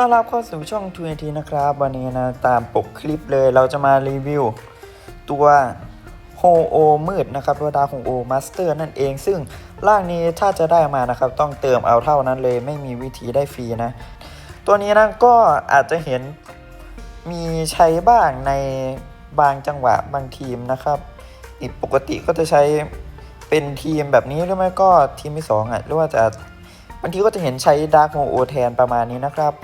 ต้อนรับเข้าสู่ช่องทูเอทีนะครับ วันนี้นะตามปกคลิปเลยเราจะมารีวิว ตัวโฮโอมืดนะครับตัวดาวของโอมาสเตอร์นั่นเอง ซึ่งร่างนี้ถ้าจะได้มานะครับ ต้องเติมเอาเท่านั้นเลย ไม่มีวิธีได้ฟรีนะ ตัวนี้นะก็อาจจะเห็นมีใช้บ้างในบางจังหวะบางทีมนะครับอีกปกติก็จะใช้เป็นทีมแบบนี้หรือไม่ก็ทีมที่สองอะหรือว่าจะบางทีก็จะเห็นใช้ดาร์กโมโอแทนประมาณนี้นะครับ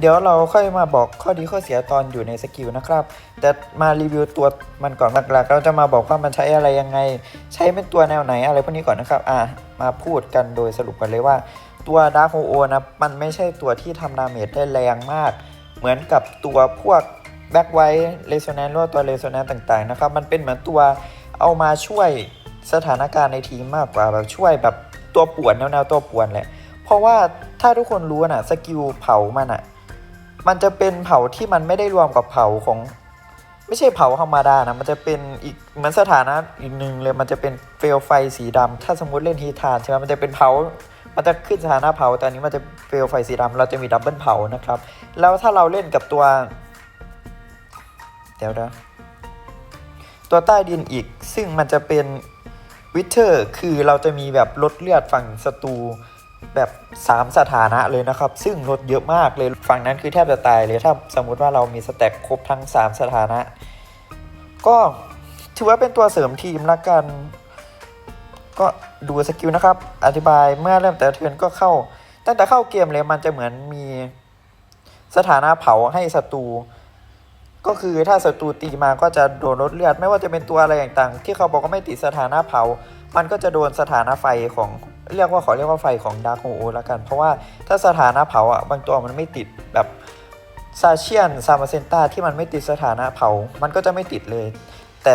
เดี๋ยวเราค่อยมาบอกข้อดีข้อเสียตอนอยู่ในสกิลนะครับ แต่มารีวิวตัวมันก่อนหลักๆ เราจะมาบอกว่ามันใช้อะไรยังไง ใช้เป็นตัวแนวไหนอะไรพวกนี้ก่อนนะครับ อะมาพูดกันโดยสรุปกันเลยว่า ตัวดาร์กโมโอนะ มันไม่ใช่ตัวที่ทำดาเมจได้แรงมาก เหมือนกับตัวพวกแบ็กไวท์เรโซแนนหรือว่าตัวเรโซแนนซ์ต่างๆนะครับ มันเป็นเหมือนตัวเอามาช่วยสถานการณ์ในทีมมากกว่าแบบช่วยแบบตัวป่วนแนวๆตัวป่วนแหละ เพราะว่าถ้าทุกคนรู้นะสกิลเผามันอะ มันจะเป็นเผ่าที่มันไม่ได้รวมกับเผ่าของ ไม่ใช่เผ่าธรรมดานะ มันจะเป็นอีกเหมือนสถานะอีกหนึ่งเลยมันจะเป็นเฟลไฟสีดำถ้าสมมติเล่นฮีทานใช่ไหมมันจะเป็นเผามันจะขึ้นสถานะเผาแต่อันนี้มันจะเฟลไฟสีดำเราจะมีดับเบิลเผานะครับ แล้วถ้าเราเล่นกับตัว เดี๋ยวนะตัวใต้ดินอีก ซึ่งมันจะเป็นวิเทอร์ คือเราจะมีแบบลดเลือดฝั่งศัตรู แบบ 3 สถานะเลยนะครับ ซึ่งลดเยอะมากเลยฝั่งนั้นคือแทบจะตายเลยถ้าสมมุติว่าเรามีสแต็กครบทั้ง 3 สถานะ ก็ถือว่าเป็นตัวเสริมทีมละกัน ก็ดูสกิลนะครับ อธิบายเมื่อเริ่มแต่เทิร์นก็เข้า ตั้งแต่เข้าเกมเลยมันจะเหมือนมีสถานะเผาให้ศัตรูก็คือถ้าศัตรูตีมาก็จะโดนลดเลือด ไม่ว่าจะเป็นตัวอะไรต่างๆ ที่เขาบอกว่าไม่ติดสถานะเผา มันก็จะโดนสถานะไฟของ เรียกว่าขอเรียกว่าไฟของดาร์คโฮโอล้วกัน เพราะว่าถ้าสถานะเผาอะบางตัวมันไม่ติดแบบซาเชียนซามาเซนตาที่มันไม่ติดสถานะเผา มันก็จะไม่ติดเลย แต่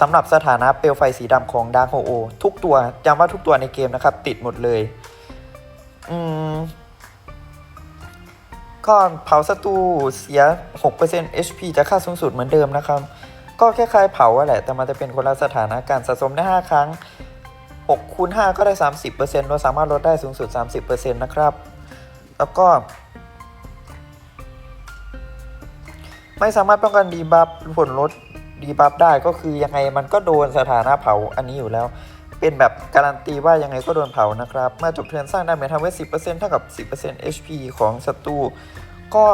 สำหรับสถานะเปลวไฟสีดำของดาร์คโฮโอทุกตัวย้ำว่าทุกตัวในเกมนะครับ ติดหมดเลย อืมก็เผาศัตรูเสีย 6% HP จะค่าสูงสุดเหมือนเดิมนะครับ ก็คล้ายๆเผาอะแหละ แต่มันจะเป็นคนละสถานะการสะสมได้ 5 ครั้ง 6คูณ5ก็ได้ 30%เราสามารถลดได้สูงสุด 30%นะครับ แล้วก็ ไม่สามารถป้องกันดีบัฟผลลดดีบัฟได้ก็คือยังไงมันก็โดนสถานะเผาอันนี้อยู่แล้ว เป็นแบบการันตีว่ายังไงก็โดนเผานะครับ เมื่อจบเทิร์นสร้างดาเมจทำไว้ 10%เท่ากับ 10% HP ของศัตรูก็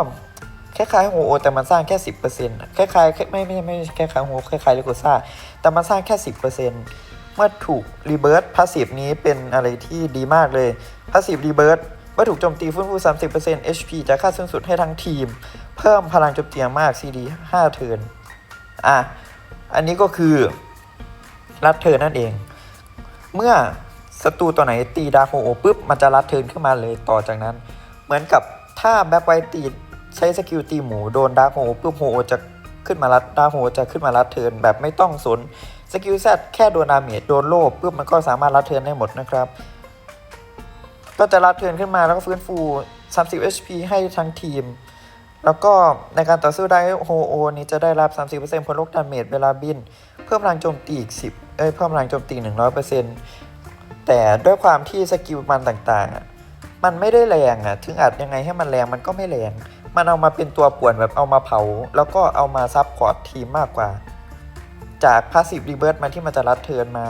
คล้ายๆโฮโอแต่มันสร้างแค่ 10%คล้ายๆไม่ไม่ไม่คล้ายๆโฮคล้ายๆลิโกซ่าแต่มันสร้างแค่ 10%เมื่อถูกรีเบิร์ตพาสซีฟนี้เป็นอะไรที่ดีมากเลยพาสซีฟรีเบิร์ตเมื่อถูกโจมตีฟื้นฟู 30% HP จะค่าสูงสุดให้ทั้งทีม เพิ่มพลังโจมตีมาก CD 5เทิร์นอะ อันนี้ก็คือรัดเทิร์นนั่นเอง เมื่อศัตรูตัวไหนตีดาร์คโอปุ๊บ มันจะรัดเทิร์นขึ้นมาเลยต่อจากนั้น เหมือนกับถ้าแบ็คไวตีใช้สกิลตีหมูโดนดาร์คโอปุ๊บโฮจะขึ้นมารัดดาร์คโฮจะขึ้นมารัดเทิร์นแบบไม่ต้องสน สกิลแซดแค่โดนดาเมจโดนโล่ปุ๊บมันก็สามารถรัดเทิร์นได้หมดนะครับ ก็จะรัดเทิร์นขึ้นมาแล้วก็ฟื้นฟู 30 HP ให้ทั้งทีม แล้วก็ในการต่อสู้ได้โฮโอนี้จะได้รับ 30%ผลลดดาเมจเวลาบิน เพิ่มพลังโจมตีอีก 10 เอ้ยเพิ่มพลังโจมตี 100%แต่ด้วยความที่สกิลมันต่างๆอะมันไม่ได้แรงอะถึงอัดยังไงให้มันแรงมันก็ไม่แรง มันเอามาเป็นตัวป่วนแบบเอามาเผา แล้วก็เอามาซับพอร์ตทีมมากกว่า จากพาสซีฟรีเบิร์มาที่มันจะรัดเทิร์นมา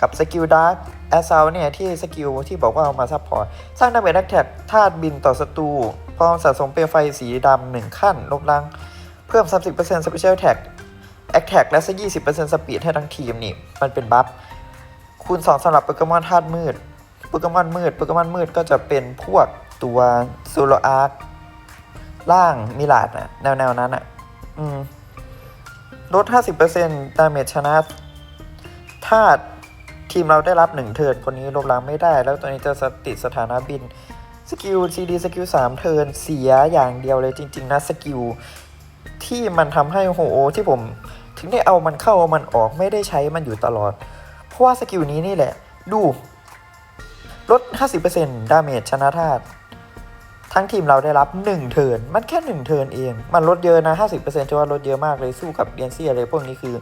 กับสกิลดาร์กแอสซาวเนี่ยที่สกิลที่บอกว่าเอามาซับพอร์ตสร้างดาเมจแอคแท็กธาตุบินต่อศัตรูพร้อมสะสมเปลวไฟสีดำหนึ่งขั้นลบล้างเพิ่ม 30% Special Attack Attack และสัก20% Speed ให้ทั้งทีมนี่ มันเป็นบัฟคูณ2สำหรับโปเกมอนธาตุมืดโปเกมอนมืดโปเกมอนมืดก็จะเป็นพวกตัวโซโลอาร์คล่างมิลาดนะแนวแนวๆนั้นอะ อืม ลด 50%ดาเมจชนะธาตุทีมเราได้รับ 1 เทิร์นคนนี้ลบล้างไม่ได้ แล้วตัวนี้จะติดสถานะบิน สกิล CD สกิล 3 เทิร์นเสียอย่างเดียวเลยจริง ๆ นะ สกิล ที่มันทำให้โฮโอที่ผม ถึงได้เอามันเข้าเอามันออกไม่ได้ใช้มันอยู่ตลอด เพราะว่าสกิลนี้นี่แหละ ดู ลด 50%ดาเมจชนะธาตุ ทั้งทีมเราได้รับ 1 เทิร์น มันแค่ 1 เทิร์นเอง มันลดเยอะนะ 50%ถือว่าลดเยอะมากเลยสู้กับเดียนซี่อะไรพวกนี้คือ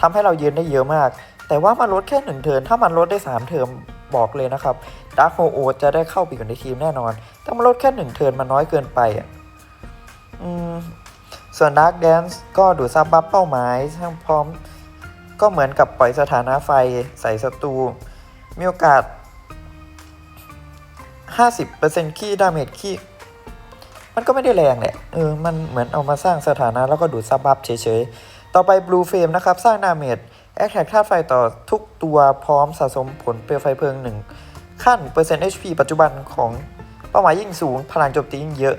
ทำให้เรายืนได้เยอะมาก แต่ว่ามันลดแค่ 1 เทิร์น ถ้ามันลดได้ 3 เทิร์นบอกเลยนะครับดาร์คโฮโอจะได้เข้าไปอยู่ในทีมแน่นอน แต่มันลดแค่ 1 เทิร์นมันน้อยเกินไปอะอืมส่วน Dark Dance ก็ดูดซับบัฟเป้าหมายทั้งพร้อม ก็เหมือนกับปล่อยสถานะไฟใส่ศัตรู มีโอกาส 50%ขี้ดาเมจขี้ มันก็ไม่ได้แรงแหละเออมันเหมือนเอามาสร้างสถานะแล้วก็ดูดซับบัฟเฉยๆ ต่อไป Blue Flame นะครับ สร้างดาเมจแอคแท็กธาตุไฟต่อทุกตัวพร้อมสะสมผลเปลวไฟเพลิงหนึ่งขั้นเปอร์เซ็นต์ HP ปัจจุบันของเป้าหมายยิ่งสูง พลังโจมตียิ่งเยอะ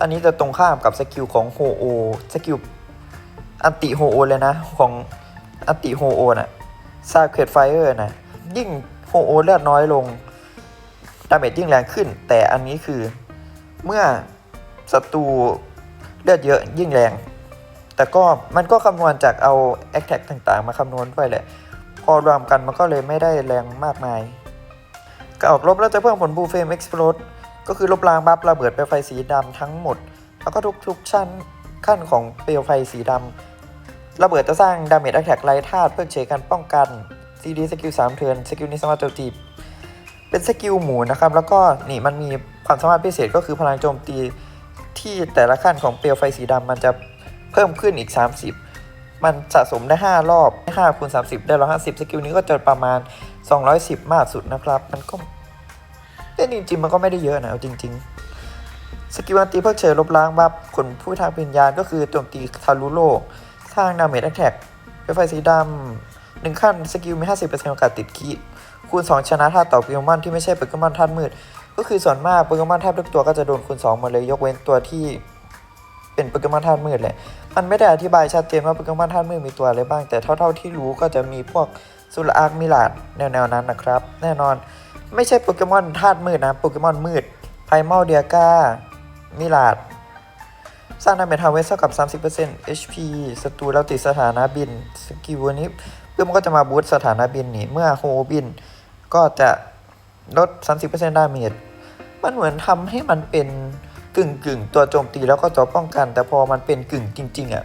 อันนี้จะตรงข้ามกับสกิลของโฮโอสกิลอันติโฮโอเลยนะ ของอันติโฮโอน่ะซาเ e ตไฟเออร์นะยิ่งโฮโอเลือดน้อยลง ดาเมจยิ่งแรงขึ้น แต่อันนี้คือเมื่อ ศัตรูเลือดเยอะยิ่งแรง แต่ก็มันก็คำนวณจากเอาแอคแท็กต่างๆ มาคำนวณด้วยแหละ พอรวมกันมันก็เลยไม่ได้แรงมากมายกออกลบแล้วจะเพิ่มผลบูเฟมเอ็กซ์โพลดก็คือลบล้างบัฟระเบิดเปลวไฟสีดำทั้งหมด แล้วก็ทุกๆชั้นขั้นของเปลวไฟสีดำระเบิดจะสร้างดาเมจแอคแท็กไร้ธาตุเพื่อเฉยการป้องกันซีดีสกิล3เทิร์นสกิลนี้สามารถโจมตีเป็นสกิลหมูนะครับ แล้วก็นี่มันมีความสามารถพิเศษก็คือพลังโจมตี ที่แต่ละขั้นของเปลวไฟสีดำมันจะเพิ่มขึ้นอีก 30 มันสะสมได้ 5 รอบ5คูณ30 ได้ 150 สกิลนี้ก็จะประมาณ 210 มากสุดนะครับ มันก็แต่จริงๆมันก็ไม่ได้เยอะนะเอาจริง ๆ สกิลอันตีเพิกเฉยลบล้างบัฟขนผู้ทางวิญญาณก็คือโจมตีทะลุโลกสร้างดาเมจแอคแท็กเป็นไฟสีดำหนึ่งขั้นสกิลมี 50%โอกาสติดคีคูณ2ชนะท่าต่อโปเกมอนที่ไม่ใช่โปเกมอนธาตุมืด ก็คือส่วนมากโปเกมอนแทบทุกตัวก็จะโดนคูณ2หมดเลย ยกเว้นตัวที่เป็นโปเกมอนธาตุมืดแหละ มันไม่ได้อธิบายชัดเจนว่าโปเกมอนธาตุมืดมีตัวอะไรบ้าง แต่เท่าๆที่รู้ก็จะมีพวกสุรอาร์คมิลาดแนวๆนั้นนะครับ แน่นอนไม่ใช่โปเกมอนธาตุมืดนะโปเกมอนมืดไพมอลเดียกามิลาดสร้างดาเมจทาวเวสเท่ากับ 30% HP ศัตรูแล้วติดสถานะบิน สกิลอันนี้เพื่อมันก็จะมาบูสต์สถานะบินนี่ เมื่อโฮบิน ก็จะ ลด 30%ดาเมจมันเหมือนทำให้มันเป็นกึ่งกึ่งตัวโจมตีแล้วก็ตัวป้องกัน แต่พอมันเป็นกึ่งจริง ๆอะ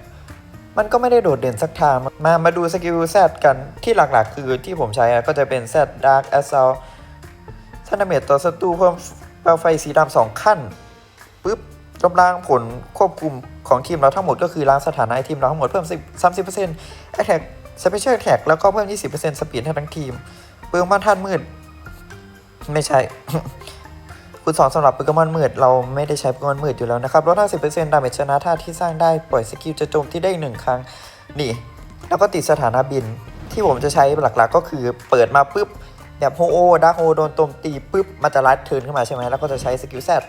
มันก็ไม่ได้โดดเด่นสักทาง มามาดูสกิลแซดกันที่หลักๆ คือที่ผมใช้อะก็จะเป็นแซดดาร์กแอสซลท่านดาเมจต่อศัตรูเพิ่มเปลวไฟสีดำสองขั้นปุ๊บลบล้างผลควบคุมของทีมเราทั้งหมดก็คือล้างสถานะทีมเราทั้งหมดเพิ่ม10 30% Attack Special Attack แล้วก็เพิ่ม 20%สปีดให้ทั้งทีมเปลืองบ้านท่านมืด ไม่ใช่ คุณสอนสำหรับโปเกมอนมืด เราไม่ได้ใช้โปเกมอนมืดอยู่แล้วนะครับลด50%ดาเมจชนะท่าที่สร้างได้ปล่อยสกิลจะโจมที่ได้อีกหนึ่งครั้ง นี่ แล้วก็ติดสถานะบินที่ผมจะใช้หลักๆ ก็คือเปิดมาปุ๊บแบบโฮโอดาร์โฮโดนโจมตีปุ๊บมันจะรัดเทินขึ้นมาใช่ไหมแล้วก็จะใช้สกิลแซด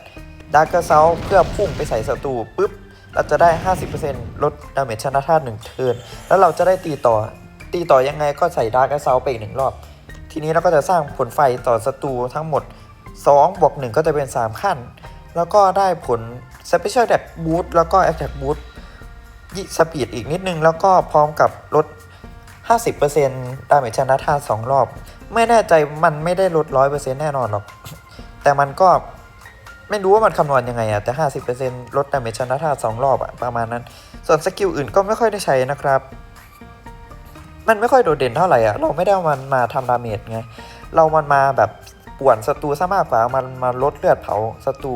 ดาร์กเซลเพื่อพุ่งไปใส่ศัตรูปุ๊บเราจะได้ 50%ลดดาเมจชนะท่าหนึ่งเทินแล้วเราจะได้ตีต่อ ตีต่อยังไงก็ใส่ดาร์กเซลไปอีกหนึ่งรอบ ทีนี้เราก็จะสร้างผลไฟต่อศัตรูทั้งหมด2บวก1ก็จะเป็น 3 ขั้น แล้วก็ได้ผล Special Attack Boost แล้วก็ Attack Boost ยิสปีดอีกนิดนึง แล้วก็พร้อมกับลด 50%ดาเมจชนะท่า2รอบ ไม่แน่ใจมันไม่ได้ลด 100%แน่นอนหรอก แต่มันก็ไม่รู้ว่ามันคำนวณยังไงอะแต่ 50%ลดดาเมจชนะท่า2รอบอะประมาณนั้น ส่วนสกิลอื่นก็ไม่ค่อยได้ใช้นะครับ มันไม่ค่อยโดดเด่นเท่าไหร่อะเราไม่ได้ามันมาทำดาเมจไง เรามันมาแบบป่วนศัตรูซะมากกว่ามันมาลดเลือดเผาศัตรู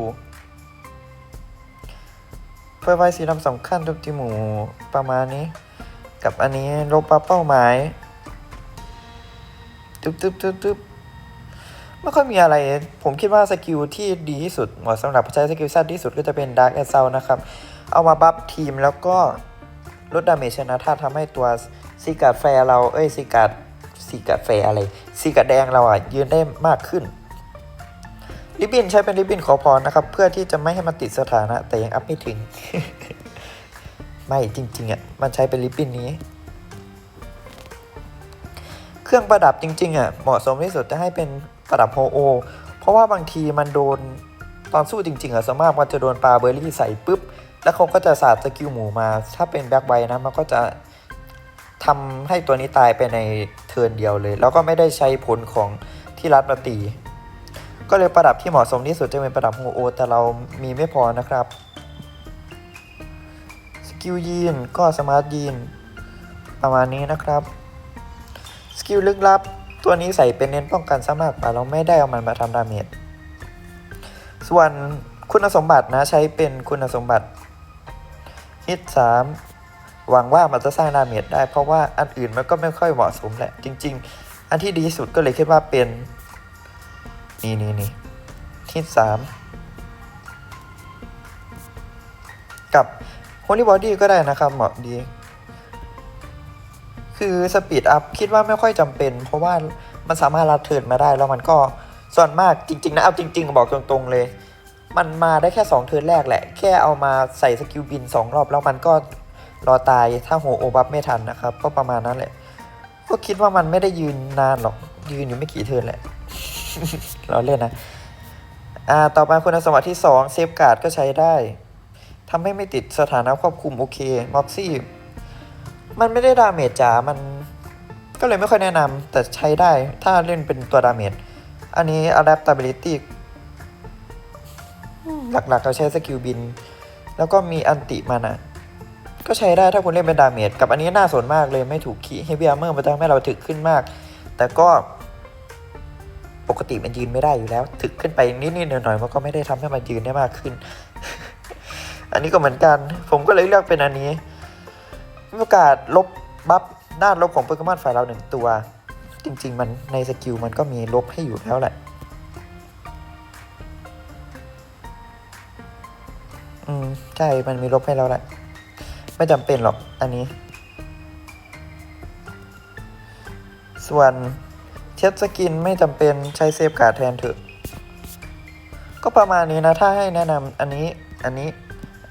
ไฟไฟสีดำสำคัญทุกที่หมูประมาณนี้ กับอันนี้ลบปับเป้าหมายตึ๊บตึ๊บตึ๊บตึ๊บไม่ค่อยมีอะไร ผมคิดว่าสกิลที่ดีที่สุดเหมาะสำหรับใช้สกิลสั้นที่สุดก็จะเป็น Dark a s s a u l นะครับ เอามาบัฟทีมแล้วก็ลดดาเมจชนะถ้าทำให้ตัว ซีกาดแฟร์เราเอ้ยซีกาดซีกาดแฟร์อะไรซีกาดแดงเราอะยืนได้มากขึ้นริบบินใช้เป็นริบบินขอพรนะครับ เพื่อที่จะไม่ให้มันติดสถานะ แต่ยังอัพไม่ถึง ไม่จริงๆอะมันใช้เป็นริบบินนี้ เครื่องประดับจริงๆอะเหมาะสมที่สุดจะให้เป็นประดับโฮโอ เพราะว่าบางทีมันโดนตอนสู้จริงๆอะสมากมันจะโดนปลาเบอร์รี่ใส่ปุ๊บ แล้วเขาก็จะสาดสกิลหมูมา ถ้าเป็นแบ็คไวนะมันก็จะ ทำให้ตัวนี้ตายไปในเทิร์นเดียวเลย แล้วก็ไม่ได้ใช้ผลของที่รัดมาตี ก็เลยประดับที่เหมาะสมที่สุดจะเป็นประดับโฮโอ แต่เรามีไม่พอนะครับสกิลยีนก็สมาร์ทยีนประมาณนี้นะครับสกิลลึกลับตัวนี้ใส่เป็นเน้นป้องกันซะมากกว่าเราไม่ได้เอามันมาทำดาเมจส่วนคุณสมบัตินะใช้เป็นคุณสมบัติฮิตสาม หวังว่ามันจะสร้างดาเมจได้ เพราะว่าอันอื่นมันก็ไม่ค่อยเหมาะสมแหละ จริง ๆ อันที่ดีที่สุดก็เลยคิดว่าเป็น นี่นี่นี่ฮิตสามกับโฮลี่บอดี้ก็ได้นะครับเหมาะดี คือสปีดอัพคิดว่าไม่ค่อยจำเป็น เพราะว่ามันสามารถรัดเทิร์นมาได้แล้วมันก็ส่วนมากจริง ๆ นะเอาจริง ๆ บอกตรงๆเลย มันมาได้แค่ 2 เทิร์นแรกแหละ แค่เอามาใส่สกิลบิน 2 รอบแล้วมันก็ รอตายถ้าโหโอบัฟไม่ทันนะครับ ก็ประมาณนั้นแหละ ก็คิดว่ามันไม่ได้ยืนนานหรอก ยืนอยู่ไม่กี่เทิร์นแหละเราเล่นนะ อ่า ต่อไปคุณสมบัติที่ 2 เซฟการ์ดก็ใช้ได้ทำให้ไม่ติดสถานะควบคุมโอเคม็อบซี่ มันไม่ได้ดาเมจจ๋า มันก็เลยไม่ค่อยแนะนำแต่ใช้ได้ถ้าเล่นเป็นตัวดาเมจ อันนี้ adaptability หลักๆเราใช้สกิลบิน แล้วก็มีอันติมันอะ ก็ใช้ได้ถ้าคุณเล่นเป็นดาเมจกับอันนี้น่าสนมากเลยไม่ถูกคีเฮฟวี่อาร์เมอร์มันจะทำให้เราถึกขึ้นมาก แต่ก็ปกติมันยืนไม่ได้อยู่แล้ว ถึกขึ้นไปนิดๆหน่อยๆมันก็ไม่ได้ทำให้มันยืนได้มากขึ้น อันนี้ก็เหมือนกัน ผมก็เลยเลือกเป็นอันนี้มีโอกาสลบบัฟด้านลบของโปเกมอนฝ่ายเราหนึ่งตัว จริง ๆ มันในสกิลมันก็มีลบให้อยู่แล้วแหละอืมใช่มันมีลบให้แล้วแหละ ไม่จำเป็นหรอกอันนี้ ส่วนเช็ดสกินไม่จำเป็นใช้เซฟการ์ดแทนเถอะ ก็ประมาณนี้นะ ถ้าให้แนะนำอันนี้ อันนี้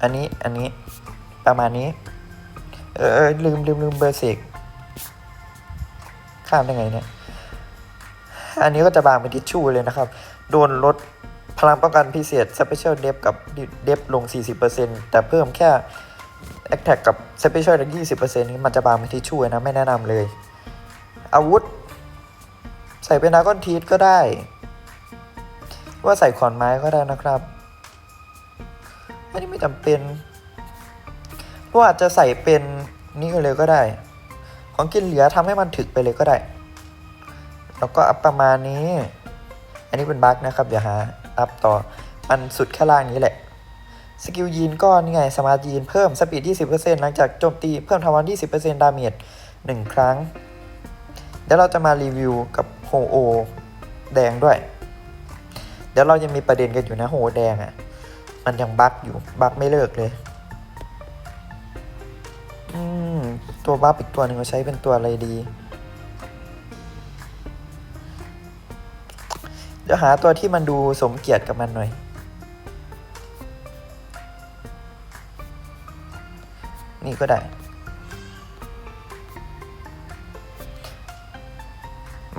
อันนี้ อันนี้ ประมาณนี้ เออ ลืมลืมลืมเบอร์สิกข้ามได้ไงเนี่ย อันนี้ก็จะบางเป็นทิชชู่เลยนะครับ โดนลดพลังป้องกันพิเศษ Special d e p กับ d e p ลง 40%แต่เพิ่มแค่ Attack กับ Special 20%นี้มันจะบางเป็นทิชชู่นะ ไม่แนะนำเลย อาวุธ ใส่เป็นดากอนทีสก็ได้ ว่าใส่ขอนไม้ก็ได้นะครับ อันนี้ไม่จำเป็นว่าอาจจะใส่เป็นนี่เลยก็ได้ ของกินเหลือทำให้มันถึกไปเลยก็ได้ แล้วก็อัพประมาณนี้ อันนี้เป็นบั๊กนะครับ เดี๋ยวหาอัพต่อ มันสุดแค่ล่างนี้แหละ สกิลยีนก็นี่ไงสมาร์ทยีนเพิ่มสปีด 20%หลังจากโจมตีเพิ่มทวัน20%ดาเมจ1 ครั้ง เดี๋ยวเราจะมารีวิวกับโฮโอแดงด้วย เดี๋ยวเรายังมีประเด็นกันอยู่นะโฮแดงอะ่ะ มันยังบั๊กอยู่บั๊กไม่เลิกเลยอืมตัวบัฟอีกตัวหนึ่งเราใช้เป็นตัวอะไรดี เดี๋ยวหาตัวที่มันดูสมเกียรติกับมันหน่อย นี่ก็ได้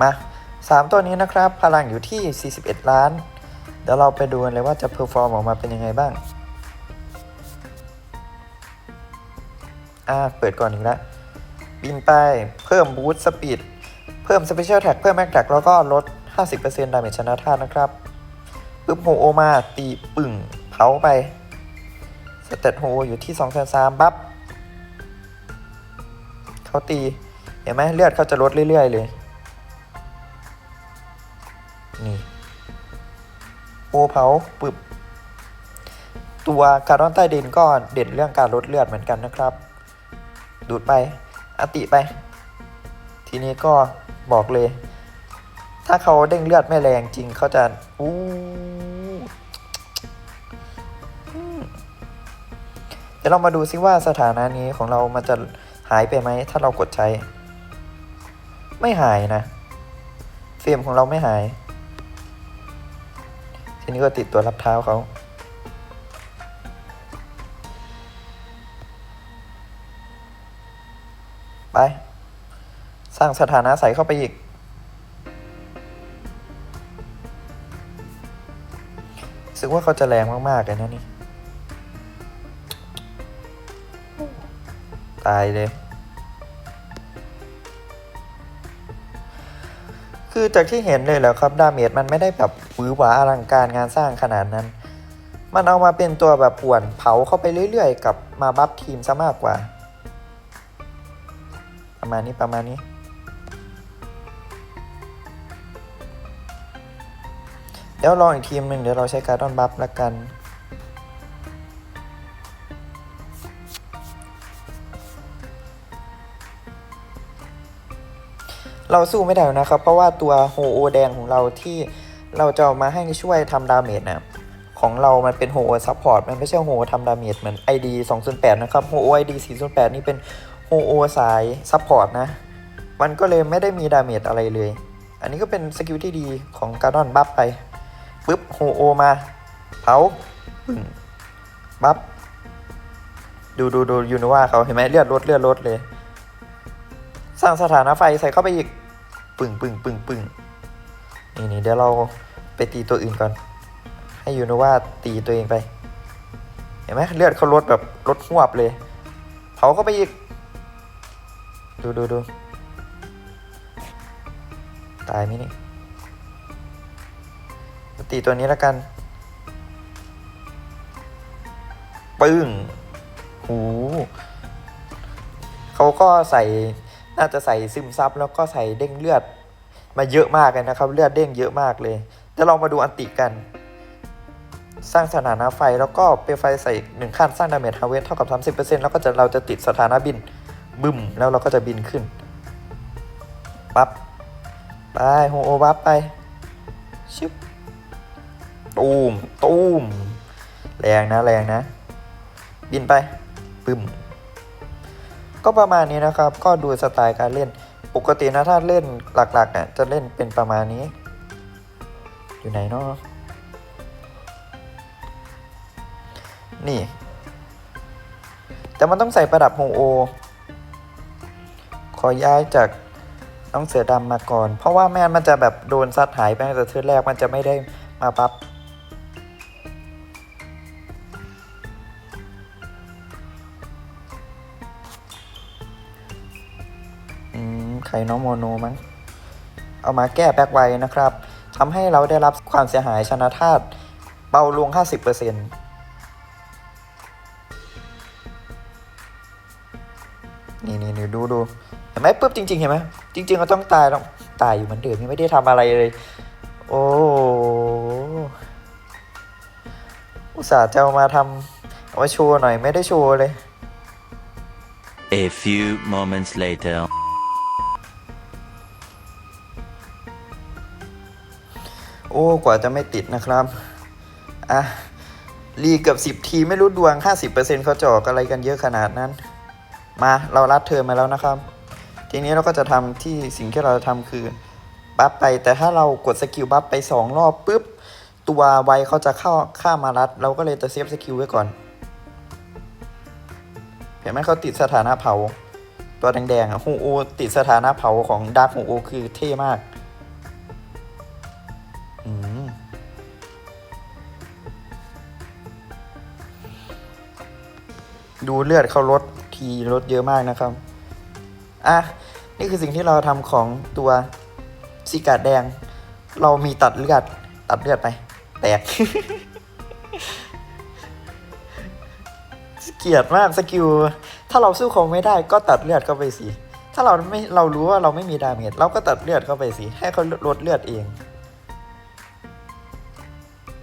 มาสามตัวนี้นะครับ พลังอยู่ที่ 41 ล้าน เดี๋ยวเราไปดูกันเลยว่าจะเพอร์ฟอร์มออกมาเป็นยังไงบ้าง อ่า เปิดก่อนอีกแล้วบินไป เพิ่มบูสต์สปีด เพิ่มสเปเชียลแท็กเพิ่มแม็กแท็กแล้วก็ลด 50%ดาเมจชนะธาตุนะครับปึ๊บโฮโอมาตีปึ่งเผาไปสเตตโฮอยู่ที่2 3 0 0บัฟ เขาตี เห็นไหมเลือดเขาจะลดเรื่อย ๆ เลย นี่โอเผาปึบ ตัวการอนใต้ดินก็เด่นเรื่องการลดเลือดเหมือนกันนะครับ ดูดไป อติไป ทีนี้ก็บอกเลย ถ้าเขาเด้งเลือดไม่แรงจริงเขาจะอู้เดี๋ยวเรามาดูซิว่าสถานะนี้ของเรามันจะ หายไปไหมถ้าเรากดใช้ ไม่หายนะเฟรมของเราไม่หาย ทีนี้ก็ติดตัวรับเท้าเขาไป สร้างสถานะใส่เข้าไปอีก รู้สึกว่าเขาจะแรงมาก ๆ เลยนะนี่ ตายเลย คือจากที่เห็นเลยแหล้วครับดาเมจมันไม่ได้แบบหวือหวาอลังการงานสร้างขนาดนั้น มันเอามาเป็นตัวแบบป่วนเผาเข้าไปเรื่อยๆ กับมาบัฟทีมซะมากกว่า ประมาณนี้ประมาณนี้เดี๋ยวลองอีกทีมหนึ่งเดี๋ยวเราใช้การ์ดอนบัฟละกัน เราสู้ไม่ได้นะครับ เพราะว่าตัวโฮโอแดงของเราที่เราจะเอามาให้ช่วยทำดาเมจนะของเรามันเป็นโฮโอซัพพอร์ตมันไม่ใช่โฮโอทำดาเมจเหมือน ID 208 นะครับโฮโอ ID 408 นี่เป็นโฮโอสายซัพพอร์ตนะ มันก็เลยไม่ได้มีดาเมจอะไรเลย อันนี้ก็เป็นสกิลที่ดีของการดอนบัฟไปปุ๊บโฮโอมาเผาปึ้งบัฟดูดูดูยูนว่าเขาเห็นไหมเลือดลดเลือดลดเลย สร้างสถานะไฟใส่เข้าไปอีก ปึ่งปึ่งปึ่งปึ่งนี่นี่เดี๋ยวเราไปตีตัวอื่นก่อน ให้ยูโนว่าตีตัวเองไป เห็นไหมเลือดเขาลดแบบลดหวบเลย เผาเข้าไปอีก ดูดูดูตายไหมนี่ตีตัวนี้แล้วกัน ปึ้ง หู เขาก็ใส่ น่าจะใส่ซึมซับแล้วก็ใส่เด้งเลือดมาเยอะมากเลยนะครับ เลือดเด้งเยอะมากเลยเดี๋ยวเรามาดูอันติกัน สร้างสถานะไฟแล้วก็เปลวไฟใส่หนึ่งขั้นสร้างดาเมจฮาเวสเท่ากับ 30%แล้วก็จะเราจะติดสถานะบินบึ้มแล้วเราก็จะบินขึ้นปั๊บไปโฮโอบับไปชิบตูมตูมแรงนะแรงนะ บินไปปึ้ม ก็ประมาณนี้นะครับ ก็ดูสไตล์การเล่น ปกตินะถ้าเล่นหลักๆเนี่ยจะเล่นเป็นประมาณนี้ อยู่ไหนเนาะนี่ แต่มันต้องใส่ประดับโฮโอ ขอย้ายจากน้องเสือดำมาก่อน เพราะว่าแม่นมันจะแบบโดนซัดหายไปตั้งแต่เทือแรกมันจะไม่ได้มาปับ๊ ไข่น้องโมโนมั้งเอามาแก้แบ็กไว้นะครับทำให้เราได้รับความเสียหายชนะธาตุเบาลง 50%นี่นี่นี่ดูดูเห็นไหมปุ๊บจริงๆเห็นไหมจริงๆเราต้องตายต้องตายอยู่เหมือนเดิมยังไม่ได้ทำอะไรเลย โอ้อุตส่าห์จะเอามาทำเอามาโชว์หน่อยไม่ได้โชว์เลย A few moments later. กว่าจะไม่ติดนะครับ อะ ลีกเกือบสิบทีไม่รู้ดวง 50%เขาจะอกอะไรกันเยอะขนาดนั้น มาเรารัดเทอมมาแล้วนะครับ ทีนี้เราก็จะทำที่สิ่งที่เราจะทำคือ บัฟไป แต่ถ้าเรากดสกิลบัฟไปสองรอบปุ๊บ ตัวไวเขาจะเข้าข้ามมารัด เราก็เลยจะเซฟสกิลไว้ก่อน เห็นไหมเขาติดสถานะเผา ตัวแดงๆอะฮูโอติดสถานะเผาของดาร์คฮูโอคือเท่มาก ดูเลือดเข้าลดทีลดเยอะมากนะครับ อะ นี่คือสิ่งที่เราทำของตัวซิกาดแดง เรามีตัดเลือด ตัดเลือดไป แตกเกียดมากสกิล ถ้าเราสู้เขาไม่ได้ก็ตัดเลือดเข้าไปสิ ถ้าเราไม่เรารู้ว่าเราไม่มีดาเมจเราก็ตัดเลือดเข้าไปสิ ให้เขาลดเลือดเอง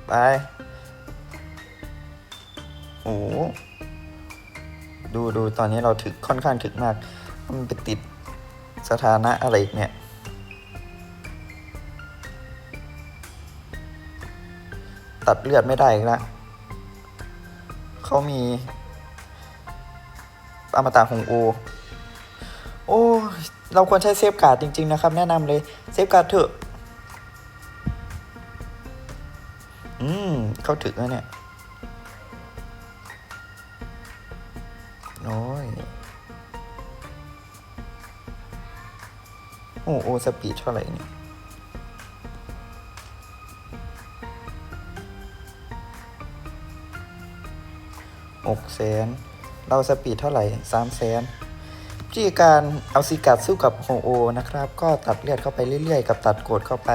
ไป โอ้ ดูดูตอนนี้เราถึกค่อนข้างถึกมาก มันไปติดสถานะอะไรเนี่ยตัดเลือดไม่ได้อีกแล้วเขามี อมตะของโอ โอ้ เราควรใช้เซฟการ์ดจริง ๆ นะครับ แนะนำเลย เซฟการ์ดเถอะ อืม เข้าถึงแล้วเนี่ย โอ้ยโอ้โอสปีดเท่าไหร่เนี่ยหกแสนเราสปีดเท่าไหร่สามแสนวิธีการเอาซิกัดสู้กับโฮโอนะครับ ก็ตัดเลือดเข้าไปเรื่อยๆ กับตัดโกดเข้าไป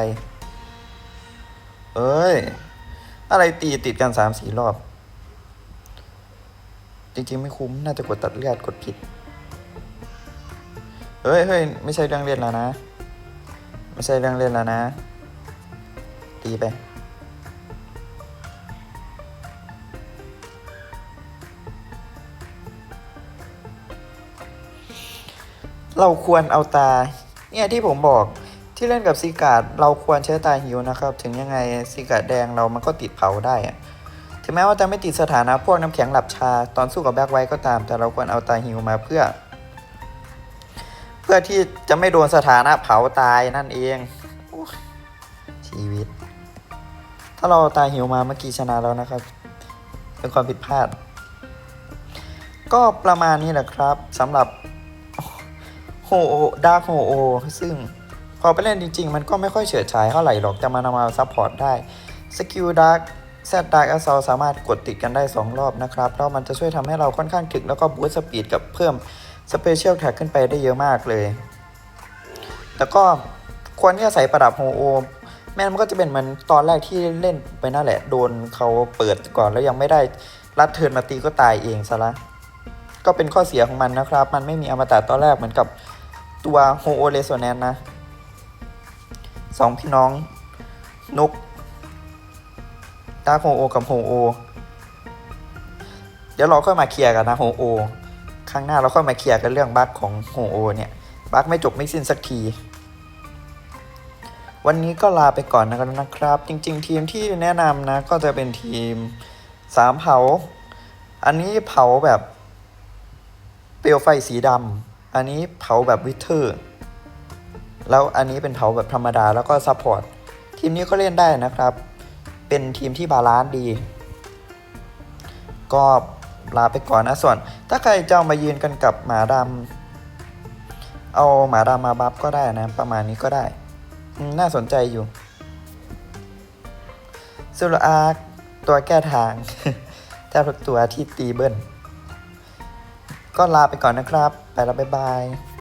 เอ้ย อะไรตีติดกันสามสี่รอบ จริงๆไม่คุ้มน่าจะกดตัดเลือดกดผิด เฮ้ยเฮ้ยไม่ใช่เรื่องเล่นแล้วนะ ไม่ใช่เรื่องเล่นแล้วนะ ตีไป เราควรเอาตา เนี่ยที่ผมบอกที่เล่นกับซีการ์ดเราควรใช้ตาหิวนะครับ ถึงยังไงซีการ์ดแดงเรามันก็ติดเผาได้อะ ถึงแม้ว่าจะไม่ติดสถานะพวกน้ำแข็งหลับชา ตอนสู้กับแบ็คไวท์ก็ตาม แต่เราควรเอาตาหิวมาเพื่อ เพื่อที่จะไม่โดนสถานะเผาตายนั่นเองอชีวิต ถ้าเราตาหิวมาเมื่อกี้ชนะแล้วนะครับ เป็นความผิดพลาด ก็ประมาณนี้แหละครับสำหรับโฮโอดาร์โฮโอซึ่งพอไปเล่นจริง ๆ มันก็ไม่ค่อยเฉิดฉายเท่าไหร่หรอก แต่มันเอามาซัพพอร์ตได้ สกิลดาร์ แซดดาร์กอ s ซสามารถกดติดกันได้ 2 รอบนะครับ แล้วมันจะช่วยทำให้เราค่อนข้างถึกแล้วก็บูสต์สปีดกับเพิ่มสเปเชียลแท็กขึ้นไปได้เยอะมากเลย แต่ก็ควรที่จะใส่ประดับโฮโอแม้มันก็จะเป็นเหมือนตอนแรกที่เล่นไปนั่นแหละ โดนเขาเปิดก่อนแล้วยังไม่ได้รัดเทิร์นมาตีก็ตายเองซะละ ก็เป็นข้อเสียของมันนะครับ มันไม่มีอมตะตอนแรกเหมือนกับตัวโฮโอเ s โซแนนนะสองพี่น้องนก ดาร์คโฮโอกับโฮโอ เดี๋ยวเราค่อยมาเคลียร์กันนะโฮโอครั้งหน้าเราค่อยมาเคลียร์กันเรื่องบั๊กของโฮโอเนี่ย บั๊กไม่จบไม่สิ้นสักที วันนี้ก็ลาไปก่อนนะครับ จริง ๆ ทีมที่แนะนำนะ ก็จะเป็นทีมสามเผา อันนี้เผาแบบเปลวไฟสีดำ อันนี้เผาแบบวิเทอร์ แล้วอันนี้เป็นเผาแบบธรรมดาแล้วก็ซัพพอร์ตทีมนี้ก็เล่นได้นะครับ เป็นทีมที่บาลานซ์ดี ก็ลาไปก่อนนะส่วน ถ้าใครจะามายืนกันกับหมาดำเอาหมาดำมาบัฟก็ได้นะ ประมาณนี้ก็ได้ น่าสนใจอยู่ซูรอาร์ตัวแก้ทางแทบทุกตัวที่ตีเบิ้ลก็ลาไปก่อนนะครับ ไปแล้วบ๊ายบาย